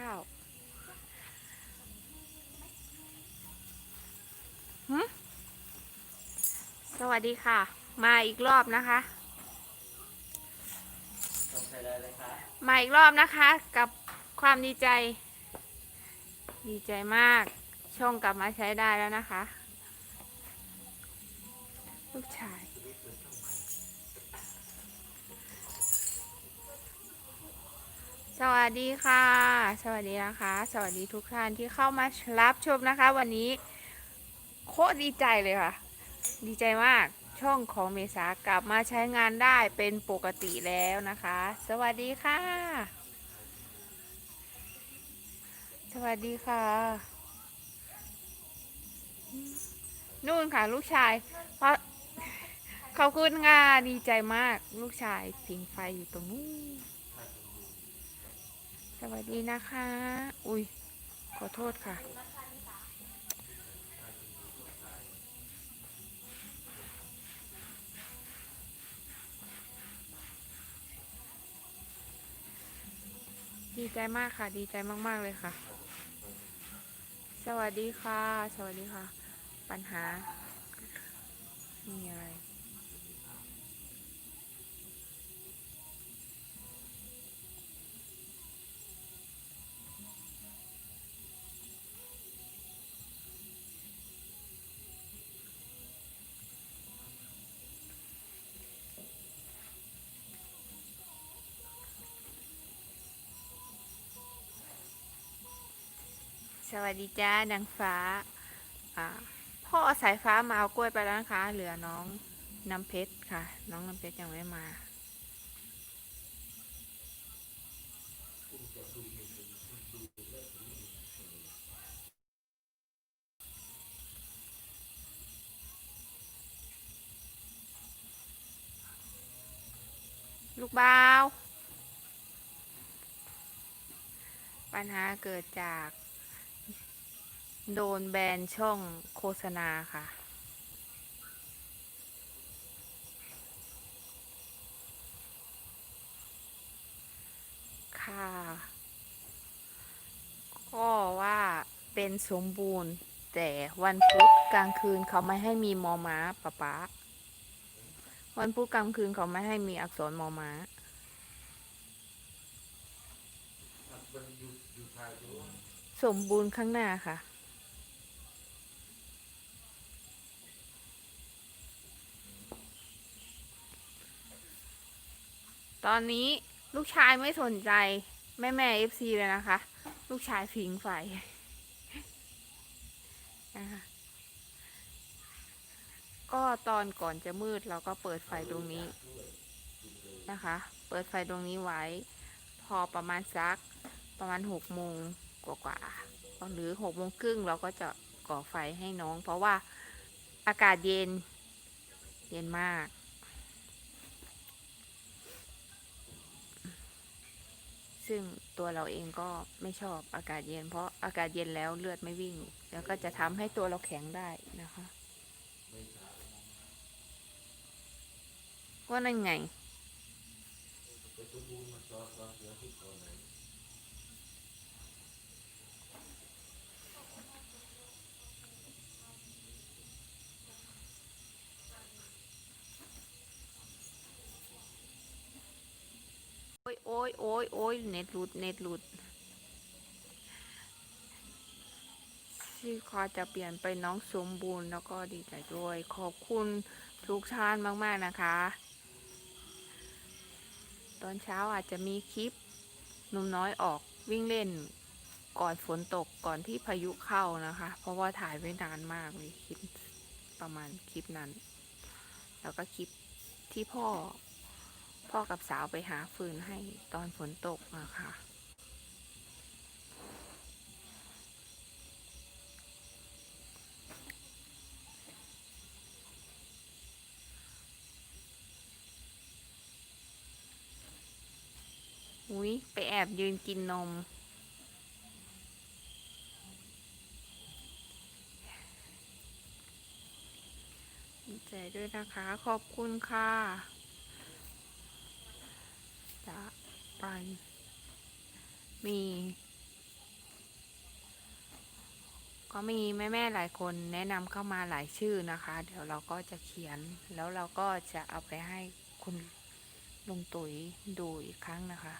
ข้าวหึสวัสดีค่ะ มาอีกรอบนะคะจบไปเลยเลยครับมาอีกรอบนะคะ กับความดีใจ ดีใจมาก ช่องกลับมาใช้ได้แล้วนะคะ ลูกชาย สวัสดีค่ะ สวัสดีนะคะ สวัสดีทุกท่านที่เข้ามารับชมนะคะ วันนี้โคตรดีใจเลยค่ะ ดีใจมากช่องของเมษากลับมาใช้งานได้เป็นปกติแล้วนะคะ สวัสดีค่ะ สวัสดีค่ะ นู่นค่ะลูกชายเพราะขอบคุณค่ะดีใจมากลูกชายผิงไฟอยู่ตรงนู้น สวัสดีนะคะ อุ้ย ขอโทษค่ะ ดีใจมากค่ะ ดีใจมาก ๆ เลยค่ะ สวัสดีค่ะ สวัสดีค่ะ ปัญหามีอะไร สวัสดีจ้านางฟ้า พ่อสายฟ้ามาเอากล้วยไปแล้วนะคะ เหลือน้องน้ำเพชรค่ะ น้องน้ำเพชรยังไม่มาลูกบ้าว ปัญหาเกิดจาก โดนแบนช่องโฆษณาค่ะ ค่ะ ก็ว่าเป็นสมบูรณ์ แต่วันพุธกลางคืนเขาไม่ให้มีมอม้าปะป๊าวันพุธกลางคืนเขาไม่ให้มีอักษรมอม้าสมบูรณ์ข้างหน้าค่ะ ตอนนี้ลูกชายไม่สนใจแม่แม่เอฟซีเลยนะคะ ลูกชายผิงไฟนะคะก็ตอนก่อนจะมืดเราก็เปิดไฟตรงนี้นะคะ เปิดไฟตรงนี้ไว้ พอประมาณสักประมาณหกโมงกว่าๆหรือหกโมงครึ่งเราก็จะก่อไฟให้น้อง เพราะว่าอากาศเย็น เย็นมาก ซึ่งตัวเราเองก็ไม่ชอบอากาศเย็น เพราะอากาศเย็นแล้วเลือดไม่วิ่ง แล้วก็จะทำให้ตัวเราแข็งได้นะคะว่านั่นไง เป็นสมบูรณ์มาจอดจอดเสือที่ก่อนไหน โอ้ ยโอ้ยโอ้ยโอ้ยเน็ตหลุดเน็ตหลุดชื่อคอจะเปลี่ยนไปน้องสมบูรณ์แล้วก็ดีใจด้วย ขอบคุณทุกท่านมาก ๆ นะคะ ตอนเช้าอาจจะมีคลิปหนุ่มน้อยออกวิ่งเล่นก่อนฝนตกก่อนที่พายุเข้านะคะ เพราะว่าถ่ายไว้นานมากเลยคลิปประมาณคลิปนั้น แล้วก็คลิปที่พ่อ พ่อกับสาวไปหาฟืนให้ตอนฝนตกนะคะอุ้ยไปแอบยืนกินนม ใจด้วยนะคะ ขอบคุณค่ะจะ ไป มี ก็มีแม่ๆหลายคนแนะนำเข้ามาหลายชื่อนะคะ เดี๋ยวเราก็จะเขียน แล้วเราก็จะเอาไปให้คุณลุงตุ๋ยดูอีกครั้งนะคะ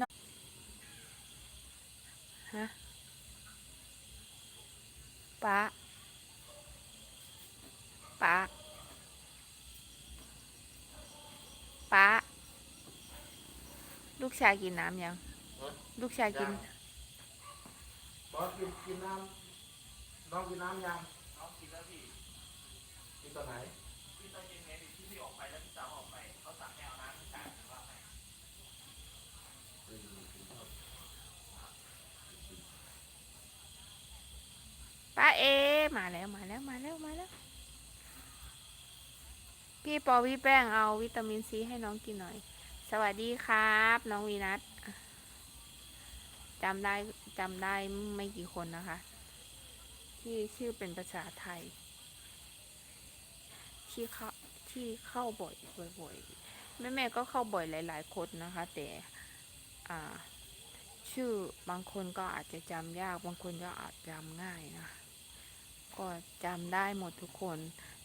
นะฮะป้าป้า ป้า ลูกชายกินน้ำยัง ลูกชายกินบอสกินกินน้ำน้องกินน้ำยังน้องกินแล้วพี่กินตอนไหนพี่ตอนเย็นไงพี่ที่พี่ออกไปแล้วพี่สาวออกไปเขาสั่งให้เอาน้ำพี่ชายหรือว่าไงป้าเอ มาแล้วมาแล้วมาแล้วมาแล้ว พี่ปอพี่แป้งเอาวิตามินซีให้น้องกินหน่อย สวัสดีครับ น้องวีนัทจำได้จำได้ไม่กี่คนนะคะ ที่ชื่อเป็นภาษาไทย ที่เข้าที่เข้าบ่อยบ่อยแม่แม่ก็เข้าบ่อยหลาย ๆ คนนะคะ แต่ชื่อบางคนก็อาจจะจำยากบางคนก็อาจจำง่ายนะ ก็จำได้หมดทุกคน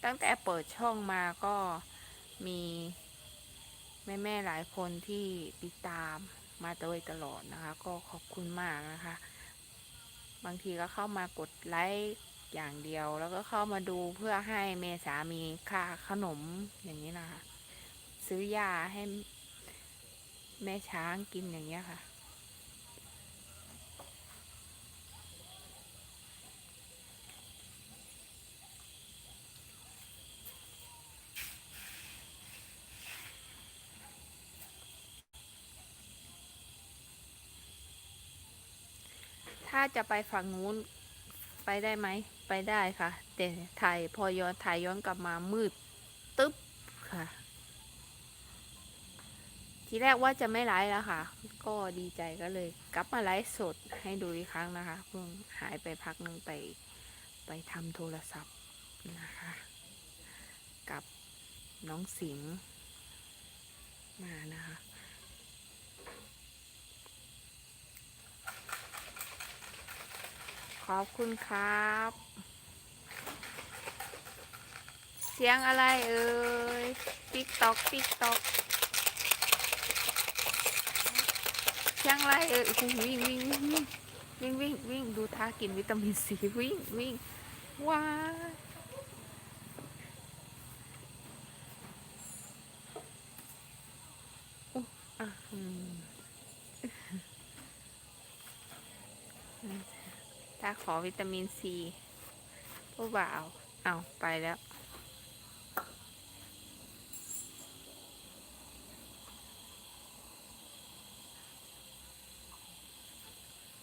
ตั้งแต่เปิดช่องมาก็มีแม่ๆหลายคนที่ติดตามมาโดยตลอดนะคะ ก็ขอบคุณมากนะคะ บางทีก็เข้ามากดไลค์อย่างเดียว แล้วก็เข้ามาดูเพื่อให้เมษามีค่าขนมอย่างนี้นะคะ ซื้อยาให้แม่ช้างกินอย่างเงี้ยค่ะ ถ้าจะไปฝั่งนู้นไปได้ไหม ไปได้ค่ะ แต่ถ่ายพอย้อนถ่ายย้อนกลับมามืด ตึ๊บค่ะ ทีแรกว่าจะไม่ไลฟ์แล้วค่ะ ก็ดีใจก็เลย กลับมาไลฟ์สดให้ดูอีกครั้งนะคะ เพิ่งหายไปพักนึงไป ไปทำโทรศัพท์นะคะ กับน้องสิงห์มานะคะ ขอบคุณครับ เสียงอะไรเอ่ยติ๊กตอกติ๊กตอกเสียงอะไรเอ่ยวิ่งวิ่งวิ่งวิ่งวิ่งวิ่งวิ่งดูท่ากินวิตามินซีวิ่งวิ่งว้ายอุ๊ยอะอืม ถ้าขอวิตามินซีผู้บ่าวเอาไปแล้ว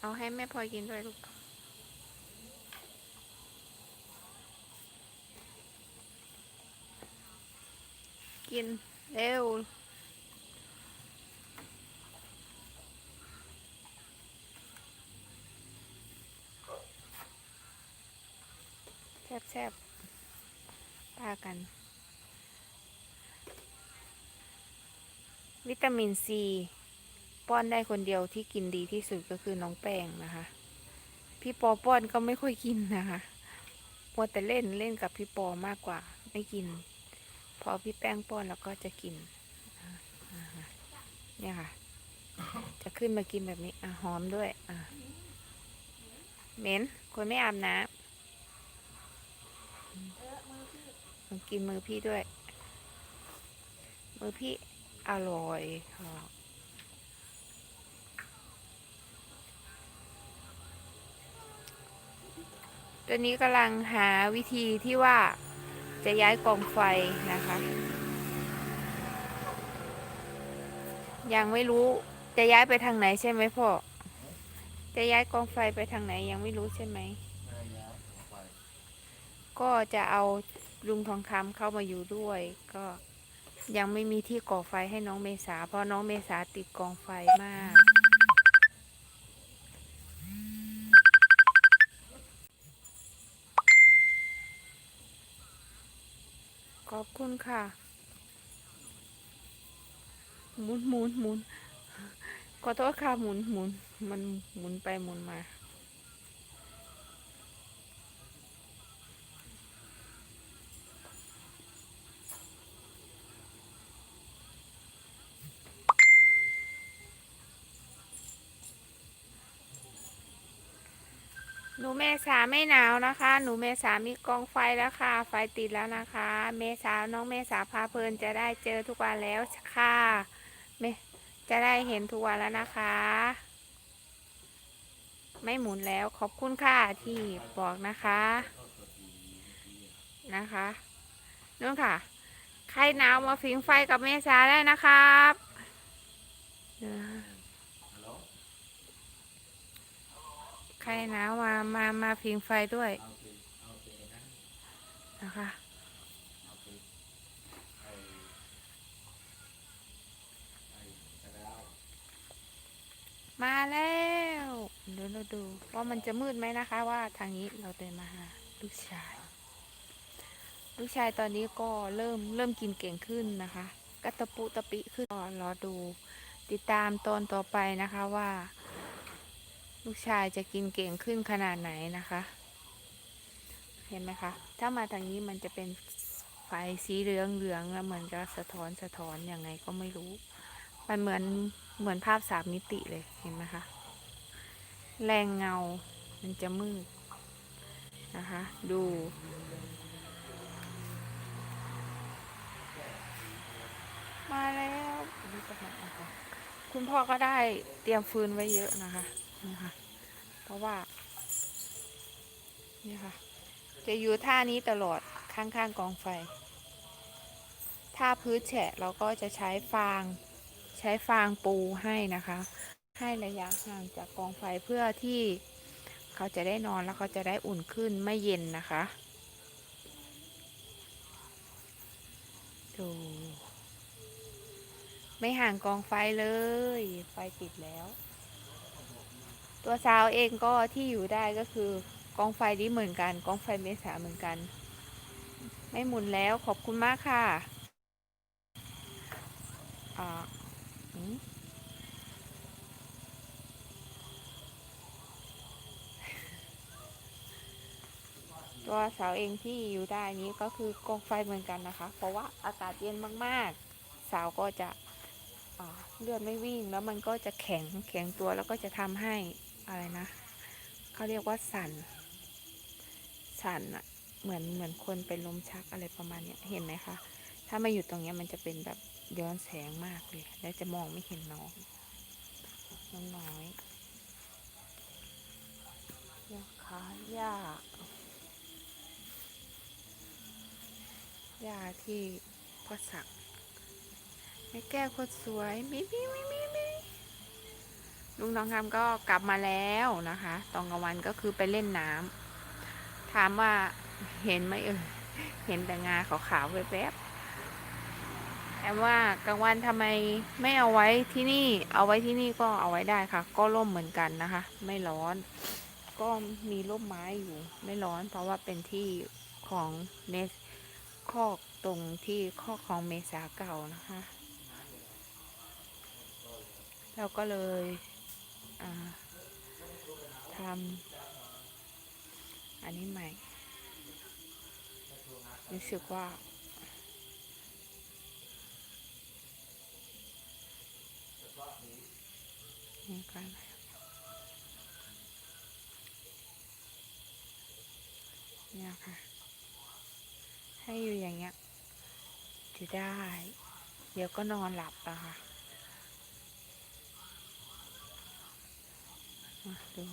เอาให้แม่พลอยกินด้วยลูกกินเร็ว ซ่บแซ่บๆปากัน วิตามินซีป้อนได้คนเดียวที่กินดีที่สุดก็คือน้องแป้งนะคะ พี่ปอป้อนก็ไม่ค่อยกินนะคะมัวแต่เล่นเล่นกับพี่ปอมากกว่า ไม่กิน พอพี่แป้งป้อนแล้วก็จะกินเนี่ยค่ะ จะขึ้นมากินแบบนี้อะหอมด้วยอะเหม็นคนไม่อาบน้ำ ลองกินมือพี่ด้วย มือพี่อร่อยค่ะตอนนี้กำลังหาวิธีที่ว่าจะย้ายกองไฟนะคะ ยังไม่รู้จะย้ายไปทางไหนใช่ไหมพ่อ จะย้ายกองไฟไปทางไหนยังไม่รู้ใช่ไหม แม่ยาออกไป ก็จะเอาลุงทองคำเข้ามาอยู่ด้วย ก็ยังไม่มีที่ก่อไฟให้น้องเมษา เพราะน้องเมษาติดกองไฟมาก ขอบคุณค่ะ หมุนหมุนหมุนขอโทษค่ะหมุนหมุนมันหมุนไปหมุนมา เมษาไม่หนาวนะคะ หนูเมษามีกองไฟแล้วค่ะ ไฟติดแล้วนะคะ เมษาน้องเมษาพาเพลินจะได้เจอทุกวันแล้วค่ะเมจะได้เห็นทุกวันแล้วนะคะ ไม่หมุนแล้วขอบคุณค่ะที่บอกนะคะนะคะนู่นค่ะ ใครหนาวมาฟิงไฟกับเมษาได้นะครับเดี๋ยวนะ คะใครหนาวมา มา มาฟิงไฟด้วยนะคะมาแล้ว เดี๋ยวเราดูว่ามันจะมืดไหมนะคะว่าทางนี้เราเดินมาหาลูกชาย ลูกชายตอนนี้ก็เริ่มเริ่มกินเก่งขึ้นนะคะกระตะปุตะปิขึ้นรอดูติดตามตอนต่อไปนะคะว่า ลูกชายจะกินเก่งขึ้นขนาดไหนนะคะ เห็นไหมคะ ถ้ามาทางนี้มันจะเป็นไฟสีเหลืองเหลืองแล้วเหมือนกับสะท้อนสะท้อนยังไงก็ไม่รู้ มันเหมือนเหมือนภาพสามมิติเลยเห็นไหมคะ แรงเงา มันจะมืดนะคะ ดูมาแล้วคุณพ่อก็ได้เตรียมฟืนไว้เยอะนะคะ นี่ค่ะ เพราะว่า นี่ค่ะ จะอยู่ท่านี้ตลอดข้างๆกองไฟ ถ้าพื้นแฉะเราก็จะใช้ฟาง ใช้ฟางปูให้นะคะ ให้ระยะห่างจากกองไฟเพื่อที่เขาจะได้นอนแล้วเขาจะได้อุ่นขึ้นไม่เย็นนะคะดูไม่ห่างกองไฟเลย ไฟติดแล้ว ตัวสาวเองก็ที่อยู่ได้ก็คือกองไฟนี้เหมือนกัน กองไฟเมษาเหมือนกัน ไม่หมุนแล้วขอบคุณมากค่ะอ่าตัวเสาเองที่อยู่ได้นี้ก็คือกองไฟเหมือนกันนะคะ เพราะว่าอากาศเย็นมากๆ เสาก็จะเลือดไม่วิ่งแล้วมันก็จะแข็งแข็งตัวแล้วก็จะทำให้ อะไรนะเขาเรียกว่าสันสันอะเหมือนเหมือนคนเป็นลมชักอะไรประมาณเนี้ยเห็นไหมคะ ถ้ามาอยู่ตรงเนี้ยมันจะเป็นแบบย้อนแสงมากเลย แล้วจะมองไม่เห็นน้องน้องน้อยนะคะหญ้าหญ้าที่พ่อสักแม่แก้วคนสวยมิมิมิมิมิ ลุงน้องคำก็กลับมาแล้วนะคะตอนกลางวันก็คือไปเล่นน้ำถามว่าเห็นไหมเออเห็นแต่งาขาวๆแวบๆแต่ว่ากลางวันทำไมไม่เอาไว้ที่นี่ เอาไว้ที่นี่ก็เอาไว้ได้ค่ะ ก็ร่มเหมือนกันนะคะ ไม่ร้อน ก็มีร่มไม้อยู่ไม่ร้อน เพราะว่าเป็นที่ของเนสคอกตรงที่คอกของเมษาเก่านะคะเราก็เลย ทำอันนี้ใหม่ รู้สึกว่า นี่กันเนี่ยค่ะ ให้อยู่อย่างเงี้ยอยู่ได้ เดี๋ยวก็นอนหลับอะค่ะ มาดู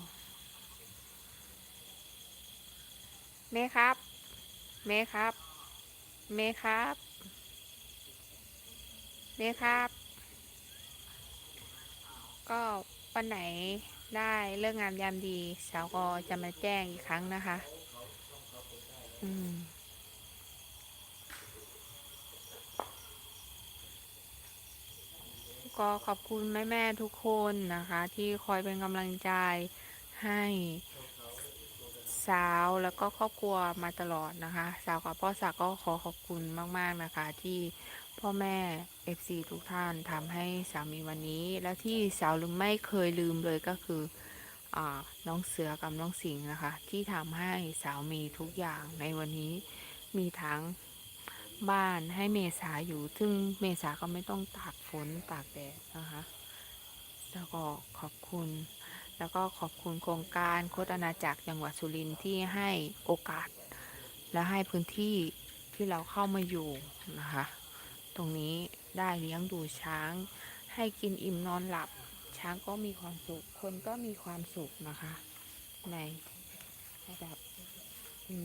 เมย์ครับ เมย์ครับ เมย์ครับ เมย์ครับ ก็วันไหนได้เลิกงามยามดีสาวก็จะมาแจ้งอีกครั้งนะคะ อืม ก็ขอบคุณแม่ๆทุกคนนะคะ ที่คอยเป็นกำลังใจให้สาวแล้วก็ครอบครัวมาตลอดนะคะ สาวกับพ่อสาวก็ขอขอบคุณมาก ๆ นะคะ ที่พ่อแม่ FC ทุกท่านทำให้สาวมีวันนี้ และที่สาวลืมไม่เคยลืมเลยก็คืออน้องเสือกับน้องสิงห์นะคะ ที่ทำให้สาวมีทุกอย่างในวันนี้มีทั้ง บ้านให้เมษาอยู่ ซึ่งเมษาก็ไม่ต้องตากฝนตากแดดนะคะ แล้วก็ขอบคุณ แล้วก็ขอบคุณโครงการโคตรอาณาจักรจังหวัดสุรินทร์ที่ให้โอกาส และให้พื้นที่ที่เราเข้ามาอยู่นะคะ ตรงนี้ได้เลี้ยงดูช้าง ให้กินอิ่มนอนหลับ ช้างก็มีความสุข คนก็มีความสุขนะคะ ในระดับ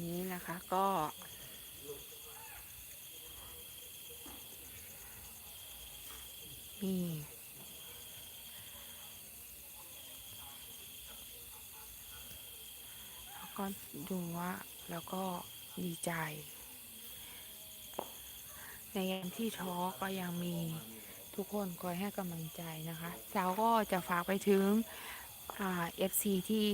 นี้นะคะก็ นี่แล้วก็ดูว่าแล้วก็ดีใจ ในยามที่ท้อก็ยังมีทุกคนคอยให้กำลังใจนะคะสาวก็จะฝากไปถึงเอฟซีที่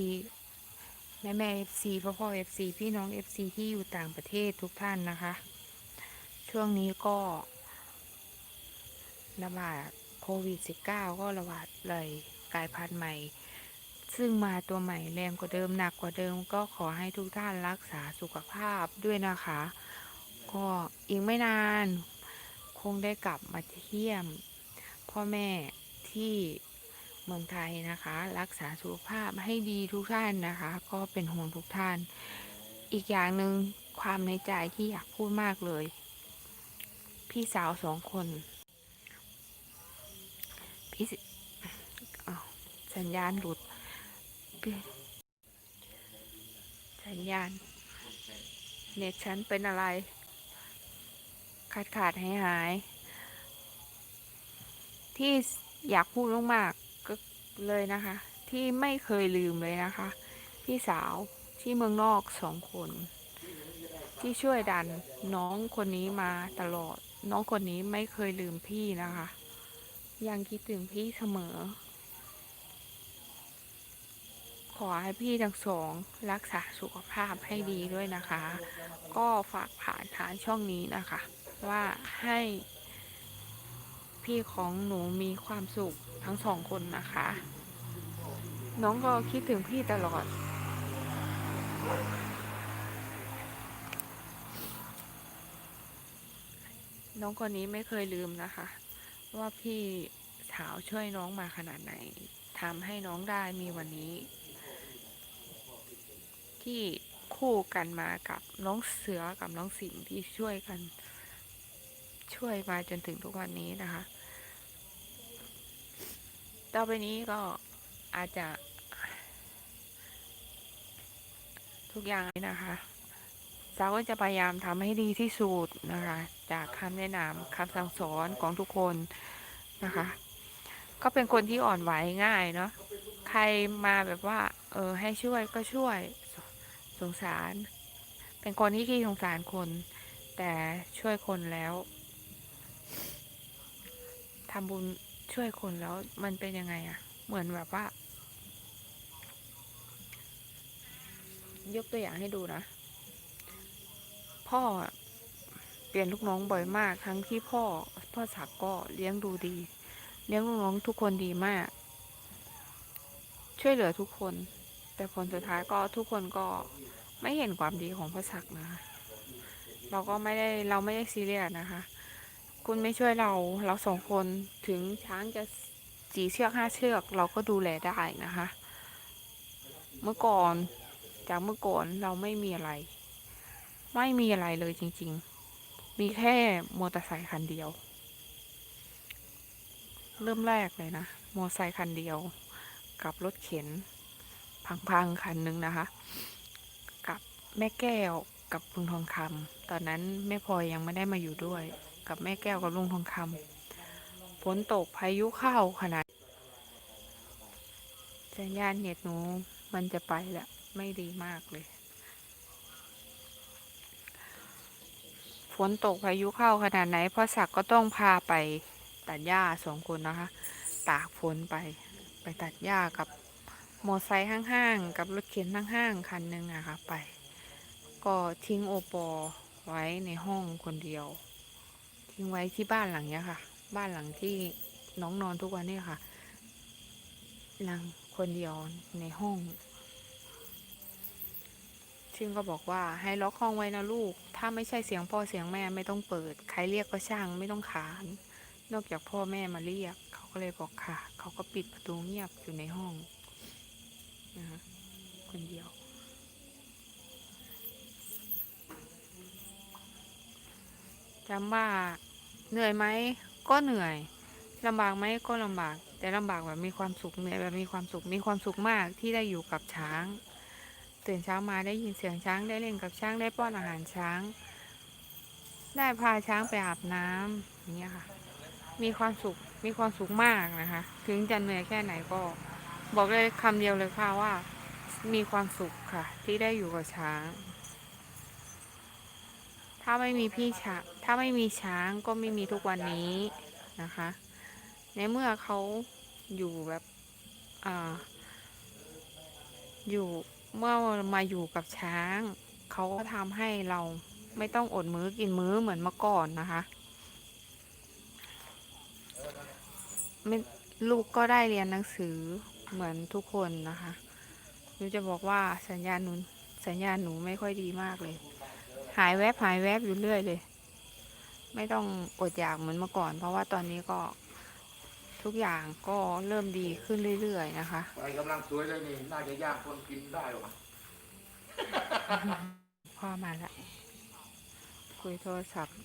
แม่แม่เอฟซีพ่อพ่อเอฟซีพี่น้องเอฟซีที่อยู่ต่างประเทศทุกท่านนะคะ ช่วงนี้ก็ ระบาดโควิด -19 ก็ระบาดเลยกลายพันธุ์ใหม่ ซึ่งมาตัวใหม่แรงกว่าเดิมหนักกว่าเดิม ก็ขอให้ทุกท่านรักษาสุขภาพด้วยนะคะ ก็อีกไม่นาน คงได้กลับมาเยี่ยม พ่อแม่ที่เมืองไทยนะคะ รักษาสุขภาพให้ดีทุกท่านนะคะ ก็เป็นห่วงทุกท่าน อีกอย่างหนึ่งความในใจที่อยากพูดมากเลย พี่สาวสองคน พี่สัญญาณหลุดสัญญาณ เน็ตฉันเป็นอะไร ขาดขาดหายหาย ที่อยากพูดมากๆก็เลยนะคะ ที่ไม่เคยลืมเลยนะคะ พี่สาวที่เมืองนอกสองคน ที่ช่วยดันน้องคนนี้มาตลอด น้องคนนี้ไม่เคยลืมพี่นะคะ ยังคิดถึงพี่เสมอ ขอให้พี่ทั้งสองรักษาสุขภาพให้ดีด้วยนะคะ ก็ฝากผ่านทางช่องนี้นะคะ ว่าให้พี่ของหนูมีความสุขทั้งสองคนนะคะ น้องก็คิดถึงพี่ตลอด น้องคนนี้ไม่เคยลืมนะคะ ว่าพี่สาวช่วยน้องมาขนาดไหนทำให้น้องได้มีวันนี้ ที่คู่กันมากับน้องเสือกับน้องสิงห์ที่ช่วยกัน ช่วยมาจนถึงทุกวันนี้นะคะ ต่อไปนี้ก็อาจจะ ทุกอย่างนะคะสาวก็จะพยายามทำให้ดีที่สุดนะคะ จากคำแนะนำคำสั่งสอนของทุกคนนะคะ ก็เป็นคนที่อ่อนไหวง่ายเนาะใครมาแบบว่า เออ ให้ช่วยก็ช่วยสงสาร เป็นคนที่ขี้สงสารคน แต่ช่วยคนแล้วทำบุญช่วยคนแล้วมันเป็นยังไงอะเหมือนแบบว่า ยกตัวอย่างให้ดูนะ พ่อ ปลี่ยนลูกน้องบ่อยมาก ทั้งที่พ่อพ่อศักก์ก็เลี้ยงดูดี เลี้ยงลูกน้องทุกคนดีมาก ช่วยเหลือทุกคน แต่ผลสุดท้ายก็ทุกคนก็ไม่เห็นความดีของพ่อศักนะคะเราก็ไม่ได้เราไม่ได้ซีเรียสนะคะ คุณไม่ช่วยเราเราสองคนถึงช้างจะจีเชือกห้าเชือก เราก็ดูแลได้นะคะ เมื่อก่อนจากเมื่อก่อนเราไม่มีอะไร ไม่มีอะไรเลยจริง ๆ มีแค่มอเตอร์ไซค์คันเดียว เริ่มแรกเลยนะ มอเตอร์ไซค์คันเดียว กับรถเข็น พังๆคันหนึ่งนะคะ กับแม่แก้วกับลุงทองคำตอนนั้นแม่พลอยยังไม่ได้มาอยู่ด้วย กับแม่แก้วกับลุงทองคำฝนตกพายุเข้าขนาดสัญญาณเน็ตหนูมันจะไปแหละไม่ดีมากเลย ฝนตกพายุเข้าขนาดไหนพ่อศักดิ์ก็ต้องพาไปตัดหญ้าสองคนนะคะ ตากฝนไปไปตัดหญ้ากับมอไซค์ห้างๆ กับรถเข็นห้างๆ คันหนึ่งอะค่ะไป ก็ทิ้งโอปอไว้ในห้องคนเดียว ทิ้งไว้ที่บ้านหลังเนี้ยค่ะ บ้านหลังที่น้องนอนทุกวันนี่ค่ะนางคนเดียวในห้อง ซึ่งก็บอกว่าให้ล็อกห้องไว้นะลูก ถ้าไม่ใช่เสียงพ่อเสียงแม่ไม่ต้องเปิด ใครเรียกก็ช่างไม่ต้องขาน นอกจากพ่อแม่มาเรียก เขาก็เลยบอกค่ะ เขาก็ปิดประตูเงียบอยู่ในห้องนะคะคนเดียว จำว่าเหนื่อยไหมก็เหนื่อยลำบากไหมก็ลำบาก แต่ลำบากแบบมีความสุขเหนื่อยแบบมีความสุขมีความสุขมากที่ได้อยู่กับช้าง ตื่นเช้ามาได้ยินเสียงช้างได้เล่นกับช้างได้ป้อนอาหารช้าง ได้พาช้างไปอาบน้ำอย่างเงี้ยค่ะ มีความสุขมีความสุขมากนะคะ ถึงจะเหนื่อยแค่ไหนก็ บอกเลยคำเดียวเลยค่ะว่า มีความสุขค่ะ ที่ได้อยู่กับช้าง ถ้าไม่มีพี่ช้างถ้าไม่มีช้างก็ไม่มีทุกวันนี้นะคะ ในเมื่อเขาอยู่แบบอ่าอยู่ เมื่อมาอยู่กับช้าง เขาก็ทำให้เราไม่ต้องอดมื้อกินมื้อเหมือนเมื่อก่อนนะคะไม่ลูกก็ได้เรียนหนังสือเหมือนทุกคนนะคะหนูจะบอกว่าสัญญาณหนูสัญญาณหนูไม่ค่อยดีมากเลย หายแวบหายแวบอยู่เรื่อยเลย ไม่ต้องอดอยากเหมือนเมื่อก่อน เพราะว่าตอนนี้ก็ ทุกอย่างก็เริ่มดีขึ้นเรื่อยๆนะคะไปกำลังสวยเลยนี่น่าจะย่างคนกินได้หรอพ่อมาแล้วคุยโทรศัพท์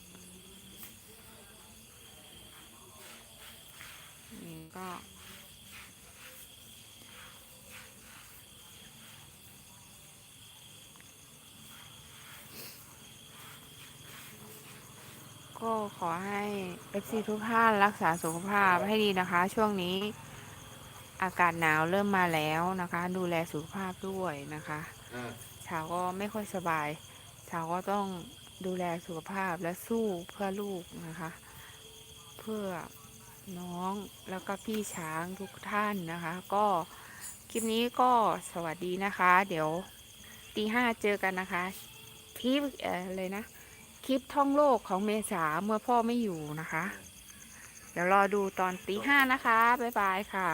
นี่ก็ ก็ขอให้ FC ทุกท่านรักษาสุขภาพให้ดีนะคะ ช่วงนี้อากาศหนาวเริ่มมาแล้วนะคะ ดูแลสุขภาพด้วยนะคะเช้าก็ไม่ค่อยสบายเช้าก็ต้องดูแลสุขภาพและสู้เพื่อลูกนะคะ เพื่อน้องแล้วก็พี่ช้างทุกท่านนะคะ ก็คลิปนี้ก็สวัสดีนะคะ เดี๋ยวตีห้าเจอกันนะคะคลิปเอ่ออะไรนะ คลิปท่องโลกของเมษาเมื่อพ่อไม่อยู่นะคะ เดี๋ยวรอดูตอนตีห้านะคะ บ๊ายบายค่ะ